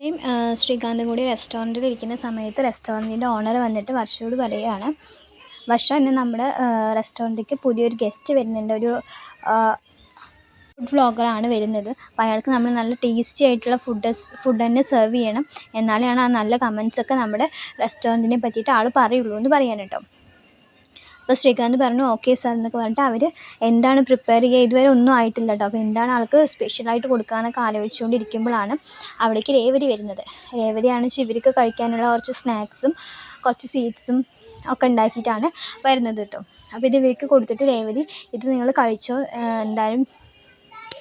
ഇത്രയും ശ്രീകാന്തും കൂടി റെസ്റ്റോറന്റിൽ ഇരിക്കുന്ന സമയത്ത് റെസ്റ്റോറന്റിന്റെ ഓണർ വന്നിട്ട് വർഷയോട് പറയുകയാണ് വർഷ ഇന്ന് നമ്മുടെ റെസ്റ്റോറന്റിലേക്ക് പുതിയൊരു ഗസ്റ്റ് വരുന്നുണ്ട്. ഒരു ഫുഡ് വ്ളോഗറാണ് വരുന്നത്. അപ്പോൾ അയാൾക്ക് നമ്മൾ നല്ല ടേസ്റ്റി ആയിട്ടുള്ള ഫുഡ് ഫുഡ് തന്നെ സെർവ് ചെയ്യണം. എന്നാലാണ് ആ നല്ല കമൻസൊക്കെ നമ്മുടെ റെസ്റ്റോറന്റിനെ പറ്റിയിട്ട് ആൾ പറയുള്ളൂ എന്ന് പറയാൻ കേട്ടോ. അപ്പോൾ ശ്രീകാന്ത് പറഞ്ഞു ഓക്കെ സാർ എന്നൊക്കെ പറഞ്ഞിട്ട് അവർ എന്താണ് പ്രിപ്പയർ ചെയ്യുക ഇതുവരെ ഒന്നും ആയിട്ടില്ല കേട്ടോ അപ്പോൾ എന്താണ് ആൾക്ക് സ്പെഷ്യലായിട്ട് കൊടുക്കാമെന്നൊക്കെ ആലോചിച്ചുകൊണ്ടിരിക്കുമ്പോഴാണ് അവിടേക്ക് രേവതി വരുന്നത്. രേവതിയാണ് ഇവർക്ക് കഴിക്കാനുള്ള കുറച്ച് സ്നാക്സും കുറച്ച് സ്വീറ്റ്സും ഒക്കെ ഉണ്ടാക്കിയിട്ടാണ് വരുന്നത് കേട്ടോ അപ്പോൾ ഇത് ഇവർക്ക് കൊടുത്തിട്ട് രേവതി ഇത് നിങ്ങൾ കഴിച്ചോ? എന്തായാലും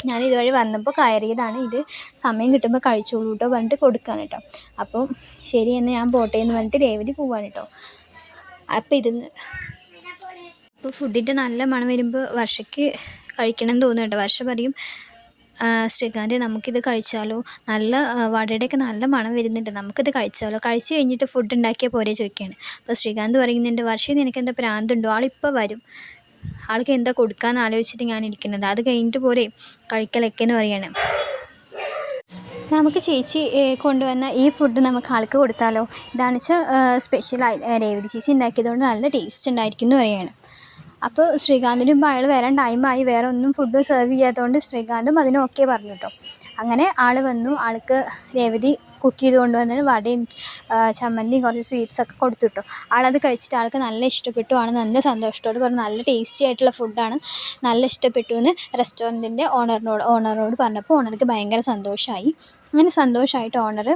ഞാൻ ഇതുവഴി വന്നപ്പോൾ കയറിയതാണ്. ഇത് സമയം കിട്ടുമ്പോൾ കഴിച്ചോളൂ കേട്ടോ പറഞ്ഞിട്ട് കൊടുക്കുകയാണ് കേട്ടോ അപ്പോൾ ശരി എന്ന് ഞാൻ പോട്ടെ എന്ന് പറഞ്ഞിട്ട് രേവതി പോവാണ് കേട്ടോ അപ്പോൾ ഇത് അപ്പോൾ ഫുഡിന്റെ നല്ല മണം വരുമ്പോൾ വർഷയ്ക്ക് കഴിക്കണം എന്ന് തോന്നുന്നു കേട്ടോ. വർഷ പറയും ശ്രീകാന്ത് നമുക്കിത് കഴിച്ചാലോ? നല്ല വടയുടെയൊക്കെ നല്ല മണം വരുന്നുണ്ട്. നമുക്കിത് കഴിച്ചാലോ? കഴിച്ച് കഴിഞ്ഞിട്ട് ഫുഡ് ഉണ്ടാക്കിയാൽ പോരെ ചോദിക്കുകയാണ് അപ്പോൾ ശ്രീകാന്ത് പറയുന്നുണ്ട് വർഷം നിനക്ക് എന്താ പ്രാന്തുണ്ടോ? ആളിപ്പോൾ വരും. ആൾക്ക് എന്താ കൊടുക്കാൻ ആലോചിച്ചിട്ട് ഞാൻ ഇരിക്കുന്നത്. അത് കഴിഞ്ഞിട്ട് പോരെ കഴിക്കലൊക്കെ എന്ന് പറയാണ്. നമുക്ക് ചേച്ചി കൊണ്ടുവന്ന ഈ ഫുഡ് നമുക്ക് ആൾക്ക് കൊടുത്താലോ? ഇതാണെന്ന് വെച്ചാൽ സ്പെഷ്യലായി രേവതി ചേച്ചി ഉണ്ടാക്കിയതുകൊണ്ട് നല്ല ടേസ്റ്റ് ഉണ്ടായിരിക്കും എന്ന് പറയുകയാണ് അപ്പോൾ ശ്രീകാന്തിനും അയാൾ വരാൻ ടൈമായി വേറെ ഒന്നും ഫുഡ് സെർവ് ചെയ്യാത്തതുകൊണ്ട് ശ്രീകാന്തും അതിന് ഓക്കെ പറഞ്ഞു കേട്ടോ അങ്ങനെ ആൾ വന്നു. ആൾക്ക് രേവതി കുക്ക് ചെയ്ത് കൊണ്ടുവന്നിട്ട് വടയും ചമ്മന്തിയും കുറച്ച് സ്വീറ്റ്സൊക്കെ കൊടുത്തു കിട്ടും ആളത് കഴിച്ചിട്ട് ആൾക്ക് നല്ല ഇഷ്ടപ്പെട്ടു ആണ് നല്ല സന്തോഷത്തോട് പറഞ്ഞു. നല്ല ടേസ്റ്റി ആയിട്ടുള്ള ഫുഡാണ് നല്ല ഇഷ്ടപ്പെട്ടു എന്ന് റെസ്റ്റോറന്റിന്റെ ഓണറിനോട് ഓണറോട് പറഞ്ഞപ്പോൾ ഓണർക്ക് ഭയങ്കര സന്തോഷമായി അങ്ങനെ സന്തോഷമായിട്ട് ഓണർ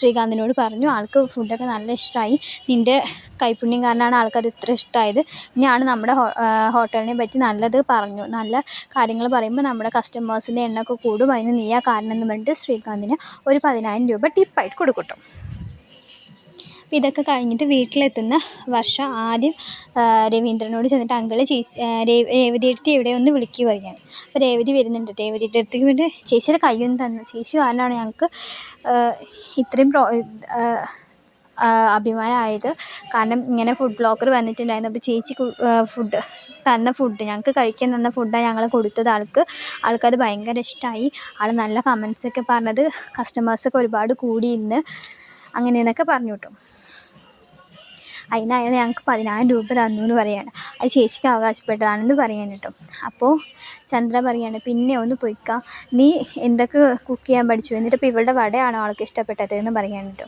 ശ്രീകാന്തിനോട് പറഞ്ഞു ആൾക്ക് ഫുഡൊക്കെ നല്ല ഇഷ്ടമായി നിന്റെ കൈപ്പുണ്യം കാരണമാണ് ആൾക്കത് ഇത്ര ഇഷ്ടമായത് ഇനിയാണ് നമ്മുടെ ഹോട്ടലിനെ പറ്റി നല്ലത് പറഞ്ഞു. നല്ല കാര്യങ്ങൾ പറയുമ്പോൾ നമ്മുടെ കസ്റ്റമേഴ്സിന്റെ എണ്ണമൊക്കെ കൂടും. അതിന് നീയാ കാരണം എന്ന് പറഞ്ഞിട്ട് ശ്രീകാന്തിന് ഒരു പതിനായിരം രൂപ ടിപ്പായിട്ട് കൊടുക്കട്ടോ അപ്പോൾ ഇതൊക്കെ കഴിഞ്ഞിട്ട് വീട്ടിലെത്തുന്ന വർഷ ആദ്യം രവീന്ദ്രനോട് ചെന്നിട്ട് അങ്കിൾ ചേച്ചി രേവതി എടുത്ത് എവിടെ ഒന്ന് വിളിക്കുക പറയുകയാണ് അപ്പോൾ രേവതി വരുന്നുണ്ട് രേവതിയുടെ അടുത്തേക്ക് വേണ്ടി ചേച്ചിയുടെ കൈയൊന്നും തന്നു ചേച്ചി കാരണമാണ് ഞങ്ങൾക്ക് ഇത്രയും പ്രോ അഭിമാനമായത്? കാരണം ഇങ്ങനെ ഫുഡ് ബ്ലോഗർ വന്നിട്ടുണ്ടായിരുന്നു. അപ്പോൾ ചേച്ചി ഫുഡ് തന്ന ഫുഡ് ഞങ്ങൾക്ക് കഴിക്കാൻ തന്ന ഫുഡാണ് ഞങ്ങൾ കൊടുത്തത് ആൾക്ക്. ആൾക്കത് ഭയങ്കര ഇഷ്ടമായി ആൾ നല്ല കമൻസൊക്കെ പറഞ്ഞത് കസ്റ്റമേഴ്സൊക്കെ ഒരുപാട് കൂടി ഇന്ന്. അങ്ങനെ എന്നൊക്കെ പറഞ്ഞു കിട്ടും. അതിന് അയാൾ ഞങ്ങൾക്ക് പതിനായിരം രൂപ തന്നു എന്ന് പറയാണ്. അത് ചേച്ചിക്ക് അവകാശപ്പെട്ടതാണെന്ന് പറയാൻ കേട്ടോ. അപ്പോൾ ചന്ദ്ര പറയാണ് പിന്നെ ഒന്ന് പൊയ്ക്കാം. നീ എന്തൊക്കെ കുക്ക് ചെയ്യാൻ പഠിച്ചു? എന്നിട്ട് ഇപ്പോൾ ഇവളുടെ വടയാണോ അവൾക്ക് ഇഷ്ടപ്പെട്ടത്? എന്ന് പറയാൻ കേട്ടോ.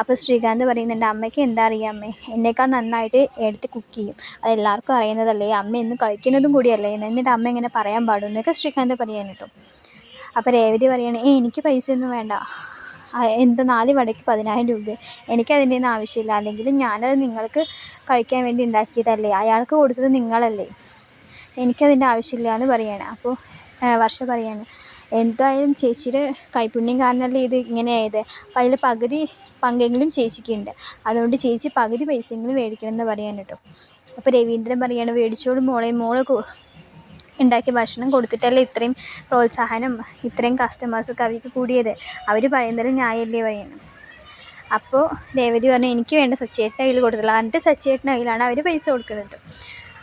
അപ്പോൾ ശ്രീകാന്ത് പറയുന്നുണ്ട് അമ്മയ്ക്ക് എന്താ അറിയാം അമ്മേ? എന്നേക്കാൾ നന്നായിട്ട് എടുത്ത് കുക്ക് ചെയ്യും. അത് എല്ലാവർക്കും അറിയുന്നതല്ലേ? അമ്മ എന്ന് കഴിക്കുന്നതും കൂടിയല്ലേ? എന്നിട്ട് അമ്മ ഇങ്ങനെ പറയാൻ പാടും എന്നൊക്കെ ശ്രീകാന്ത് പറയാൻ കേട്ടോ. അപ്പോൾ രേവതി പറയാണ് ഏ എനിക്ക് പൈസ ഒന്നും വേണ്ട. എന്ത് നാല് വടയ്ക്ക് പതിനായിരം രൂപ. എനിക്കതിന്റെ ഒന്നും ആവശ്യമില്ല. അല്ലെങ്കിൽ ഞാനത് നിങ്ങൾക്ക് കഴിക്കാൻ വേണ്ടി ഉണ്ടാക്കിയതല്ലേ? അയാൾക്ക് കൊടുത്തത് നിങ്ങളല്ലേ? എനിക്കതിന്റെ ആവശ്യമില്ല എന്ന് പറയാണ്. അപ്പോൾ വർഷ പറയാണ് എന്തായാലും ചേച്ചിയുടെ കൈപുണ്യം കാരണമല്ലേ ഇത് ഇങ്ങനെയായത്? അപ്പോൾ അതിൽ പകുതി പങ്കെങ്കിലും ചേച്ചിക്കുണ്ട്. അതുകൊണ്ട് ചേച്ചി പകുതി പൈസയെങ്കിലും മേടിക്കണം എന്ന് പറയാൻ കേട്ടോ. അപ്പോൾ രവീന്ദ്രൻ പറയാണ് മേടിച്ചോളും മോളെ. മോളെ ഉണ്ടാക്കിയ ഭക്ഷണം കൊടുത്തിട്ടല്ലേ ഇത്രയും പ്രോത്സാഹനം ഇത്രയും കസ്റ്റമേഴ്സൊക്കെ അവർക്ക് കൂടിയത്? അവർ പറയുന്നത് ന്യായമല്ലേ പറയുന്നത്? അപ്പോൾ രേവതി പറഞ്ഞു എനിക്ക് വേണ്ട സച്ചിയേട്ടന്റെ കയ്യിൽ കൊടുത്തില്ല എന്നിട്ട് സച്ചിയേട്ടന്റെ കയ്യിലാണ് അവർ പൈസ കൊടുക്കുന്നത്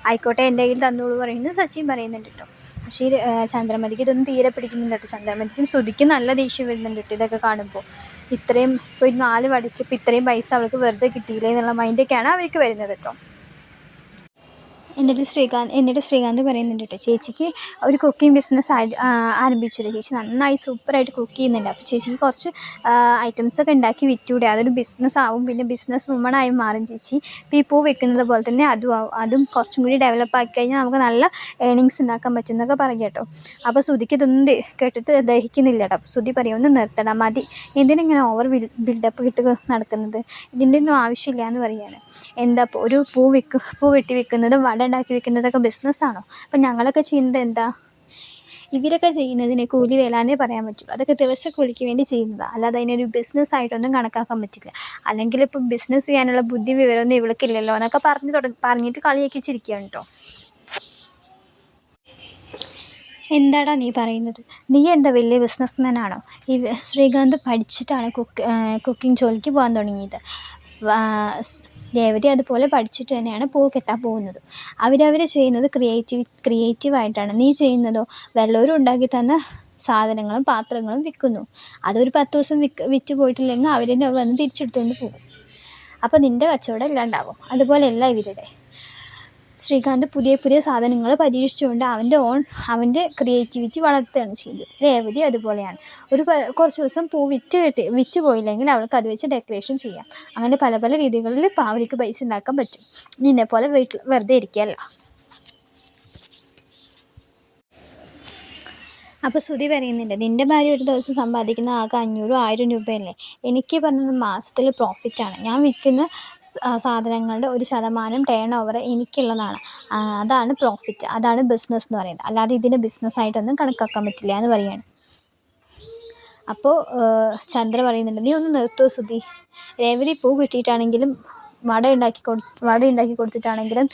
ആയിക്കോട്ടെ എന്റെ കയ്യിൽ തന്നോളൂ പറയുന്നത് സച്ചിൻ പറയുന്നുണ്ട് കേട്ടോ പക്ഷേ ചന്ദ്രമതിക്ക് ഇതൊന്നും തീരെ പിടിക്കുന്നില്ല കേട്ടോ ചന്ദ്രമതിക്കും ശ്രുതിക്ക് നല്ല ദേഷ്യം വരുന്നുണ്ട് കേട്ടോ ഇതൊക്കെ കാണുമ്പോൾ ഇത്രയും ഇപ്പോൾ നാല് വടിക്ക് ഇത്രയും പൈസ അവൾക്ക് വെറുതെ കിട്ടിയില്ലേ എന്നുള്ള മൈൻഡൊക്കെയാണ് അവർക്ക് വരുന്നത് കേട്ടോ എന്നിട്ട് ശ്രീകാന്ത് എന്നിട്ട് ശ്രീകാന്ത് പറയുന്നുണ്ട് കേട്ടോ ചേച്ചിക്ക് ഒരു കുക്കിംഗ് ബിസിനസ് ആരംഭിച്ചിട്ട് ചേച്ചി നന്നായി സൂപ്പറായിട്ട് കുക്ക് ചെയ്യുന്നുണ്ട്. അപ്പോൾ ചേച്ചിക്ക് കുറച്ച് ഐറ്റംസ് ഒക്കെ ഉണ്ടാക്കി വിറ്റൂടെ അതൊരു ബിസിനസ് ആവും പിന്നെ ബിസിനസ് വുമണായി മാറും ചേച്ചി. ഇപ്പോൾ ഈ പൂ വെക്കുന്നത് പോലെ തന്നെ അതും ആവും അതും കുറച്ചും കൂടി ഡെവലപ്പ് ആക്കി കഴിഞ്ഞാൽ നമുക്ക് നല്ല ഏണിങ്സ് ഉണ്ടാക്കാൻ പറ്റും എന്നൊക്കെ പറയും കേട്ടോ. അപ്പോൾ ശ്രുതിക്ക് ഇതൊന്നും കേട്ടിട്ട് ദഹിക്കുന്നില്ല കേട്ടോ അപ്പോൾ പറയും ഒന്ന് നിർത്തണം മതി. എന്തിനിങ്ങനെ ഓവർ ബിൽഡപ്പ് കിട്ടുക നടക്കുന്നത്? ഇതിന്റെ ഒന്നും ആവശ്യമില്ല എന്ന് പറയുകയാണ് എന്താ ഒരു പൂ വിൽക്കും പൂ വെട്ടി വെക്കുന്നത് വട ഉണ്ടാക്കി വെക്കുന്നതൊക്കെ ബിസിനസ്സാണോ അപ്പം ഞങ്ങളൊക്കെ ചെയ്യുന്നത് എന്താ? ഇവരൊക്കെ ചെയ്യുന്നതിന് കൂലി വേലാന്നേ പറയാൻ പറ്റുള്ളൂ അതൊക്കെ ദിവസക്കൂലിക്ക് വേണ്ടി ചെയ്യുന്നതാണ് അല്ലാതെ അതിനൊരു ബിസിനസ് ആയിട്ടൊന്നും കണക്കാക്കാൻ പറ്റില്ല. അല്ലെങ്കിൽ ഇപ്പം ബിസിനസ് ചെയ്യാനുള്ള ബുദ്ധി വിവരമൊന്നും ഇവൾക്കില്ലല്ലോ എന്നൊക്കെ പറഞ്ഞ് തുടങ്ങി പറഞ്ഞിട്ട് കളിയാക്കിച്ചിരിക്കുകയാണ് കേട്ടോ എന്താടാ നീ പറയുന്നത്? നീ എന്താ വലിയ ബിസിനസ്മാൻ ആണോ? ഈ ശ്രീകാന്ത് പഠിച്ചിട്ടാണ് കുക്ക് കുക്കിംഗ് ജോലിക്ക് പോകാൻ തുടങ്ങിയത്. രേവതി അതുപോലെ പഠിച്ചിട്ട് തന്നെയാണ് പൂ കെട്ടാൻ പോകുന്നത്. അവരവർ ചെയ്യുന്നത് ക്രിയേറ്റീവ് ക്രിയേറ്റീവായിട്ടാണ് നീ ചെയ്യുന്നതോ? വല്ലവരും ഉണ്ടാക്കി തന്ന സാധനങ്ങളും പാത്രങ്ങളും വിൽക്കുന്നു. അതൊരു പത്ത് ദിവസം വിക്ക് വിറ്റ് പോയിട്ടില്ലെങ്കിൽ അവരെന്നെ വന്ന് തിരിച്ചെടുത്തുകൊണ്ട് പോകും. അപ്പോൾ നിന്റെ കച്ചവടം ഇല്ലാണ്ടാവും അതുപോലെയല്ല ഇവരുടെ. ശ്രീകാന്ത് പുതിയ പുതിയ സാധനങ്ങൾ പരീക്ഷിച്ചുകൊണ്ട് അവന്റെ ഓൺ അവന്റെ ക്രിയേറ്റിവിറ്റി വളർത്തുകയാണ് ചെയ്തത്. രേവതി അതുപോലെയാണ്. ഒരു കുറച്ച് ദിവസം പൂ വിറ്റ് കിട്ടി വിറ്റ് പോയില്ലെങ്കിൽ അവൾക്ക് അത് വെച്ച് ഡെക്കറേഷൻ ചെയ്യാം. അങ്ങനെ പല പല രീതികളിൽ പാവലിക്ക് പൈസ ഉണ്ടാക്കാൻ പറ്റും. നിന്നെ പോലെ വീട്ടിൽ വെറുതെ ഇരിക്കുകയല്ല. അപ്പോൾ ശ്രുതി പറയുന്നുണ്ട് നിന്റെ ഭാര്യ ഒരു ദിവസം സമ്പാദിക്കുന്ന ആകെ അഞ്ഞൂറും ആയിരം രൂപയല്ലേ? എനിക്ക് പറഞ്ഞത് മാസത്തിൽ പ്രോഫിറ്റാണ് ഞാൻ വിൽക്കുന്ന സാധനങ്ങളുടെ ഒരു ശതമാനം ടേൺ ഓവർ എനിക്കുള്ളതാണ്. അതാണ് പ്രോഫിറ്റ് അതാണ് ബിസിനസ് എന്ന് പറയുന്നത്. അല്ലാതെ ഇതിന് ബിസിനസ്സായിട്ടൊന്നും കണക്കാക്കാൻ പറ്റില്ല എന്ന് പറയാണ്. അപ്പോൾ ചന്ദ്ര പറയുന്നുണ്ട് നീ ഒന്ന് നിർത്തൂ ശ്രുതി. രേവതി പൂ കിട്ടിയിട്ടാണെങ്കിലും വട ഉണ്ടാക്കി കൊടു വട ഉണ്ടാക്കി കൊടുത്തിട്ടാണെങ്കിലും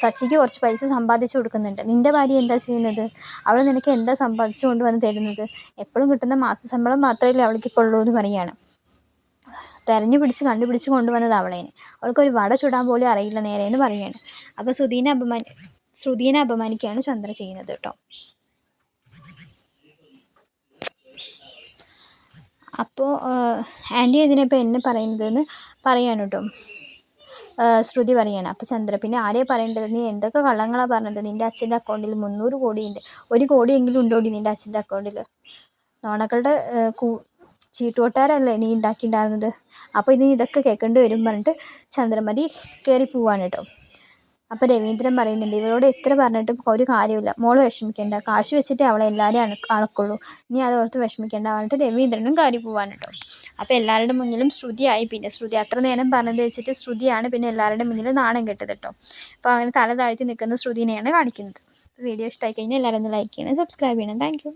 സച്ചിക്ക് കുറച്ച് പൈസ സമ്പാദിച്ചു കൊടുക്കുന്നുണ്ട്. നിന്റെ ഭാര്യ എന്താ ചെയ്യുന്നത്? അവൾ നിനക്ക് എന്താ സമ്പാദിച്ചു കൊണ്ടുവന്ന് തരുന്നത്? എപ്പോഴും കിട്ടുന്ന മാസശമ്പളം മാത്രമല്ലേ അവൾക്ക് ഇപ്പോൾ ഉള്ളൂ എന്ന് പറയുകയാണ്. തെരഞ്ഞു പിടിച്ച് കണ്ടുപിടിച്ച് കൊണ്ടുവന്നത് അവളേന് അവൾക്കൊരു വട ചുടാൻ പോലും അറിയില്ല നേരെ എന്ന് പറയുകയാണ്. അപ്പോൾ സുധീനെ അപമാനി ശ്രുതിനെ അപമാനിക്കുകയാണ് ചന്ദ്ര ചെയ്യുന്നത് കേട്ടോ. അപ്പോൾ ആന്റി എന്തിനാ ഇപ്പോൾ എന്നെ പറയുന്നതെന്ന് പറയാനോട്ടോ ശ്രുതി പറയാണ് അപ്പോൾ ചന്ദ്ര പിന്നെ ആരെയും പറയേണ്ടത്? നീ എന്തൊക്കെ കള്ളങ്ങളാണ് പറഞ്ഞത്? നിന്റെ അച്ഛന്റെ അക്കൗണ്ടിൽ മുന്നൂറ് കോടിയുണ്ട്. ഒരു കോടിയെങ്കിലും ഉണ്ടോടി നിന്റെ അച്ഛന്റെ അക്കൗണ്ടിൽ? നോണക്കളുടെ കൂ ചീട്ടുകൊട്ടാരല്ലേ നീ ഉണ്ടാക്കിയിട്ടുണ്ടായിരുന്നത്? അപ്പോൾ ഇനി ഇതൊക്കെ കേൾക്കേണ്ടി വരും പറഞ്ഞിട്ട് ചന്ദ്രമതി കയറി പോവാണ് കേട്ടോ. അപ്പോൾ രവീന്ദ്രൻ പറയുന്നുണ്ട് ഇവരോട് എത്ര പറഞ്ഞിട്ടും ഒരു കാര്യമില്ല മോൾ വിഷമിക്കേണ്ട. കാശ് വെച്ചിട്ട് അവളെ എല്ലാവരെയും അണു അളക്കുള്ളൂ നീ ഓർത്ത് വിഷമിക്കേണ്ട. പറഞ്ഞിട്ട് രവീന്ദ്രനും കയറി പോവാൻ കേട്ടോ അപ്പോൾ എല്ലാവരുടെ മുന്നിലും ശ്രുതിയായി. പിന്നെ ശ്രുതി അത്ര നേരം പറഞ്ഞത് വെച്ചിട്ട് ശ്രുതിയാണ് പിന്നെ എല്ലാവരുടെ മുന്നിൽ നാണം കെട്ടത് കേട്ടോ അപ്പോൾ അങ്ങനെ തല താഴ്ത്തി നിൽക്കുന്ന ശ്രുതിനെയാണ് കാണിക്കുന്നത്. വീഡിയോ ഇഷ്ടമായി കഴിഞ്ഞാൽ എല്ലാവരും ഒന്ന് ലൈക്ക് ചെയ്യണം സബ്സ്ക്രൈബ് ചെയ്യണം. താങ്ക്